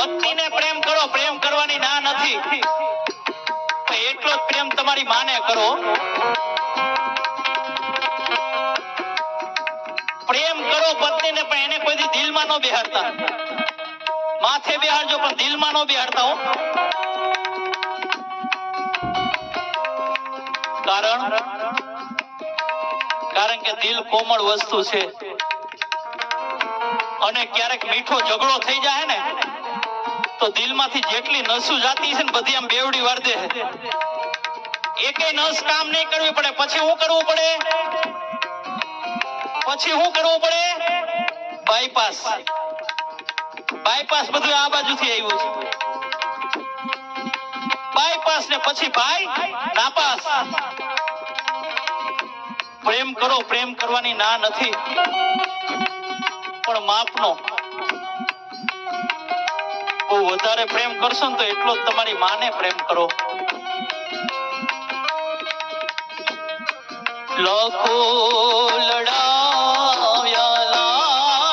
પત્નીને પ્રેમ કરો, પ્રેમ કરવાની ના નથી. એટલો જ પ્રેમ તમારી માને કરો. પ્રેમ કરો પત્નીને, પણ એને કોઈ દિલમાં ન બેહાડતા. માથે બેહાડજો, પણ દિલમાં ન બેહાડતા હો. કારણ? કારણ કે દિલ કોમળ વસ્તુ છે. અને ક્યારેક મીઠો ઝઘડો થઈ જાય ને તો દિલમાંથી જેટલી નસું જાતી છે ને બધી આમ બેવડી વાર દે નસ કામ નહીં કરવી પડે. પછી શું કરવું પડે? પછી શું કરવું પડે? બાયપાસ બાયપાસ બધું આ બાજુથી આવ્યું છે. બાયપાસ ને પછી ભાઈ, નાપાસ. પ્રેમ કરો, પ્રેમ કરવાની ના નથી. પણ માપનો. વધારે પ્રેમ કરશો ને તો એટલો જ તમારી માને પ્રેમ કરો. લખો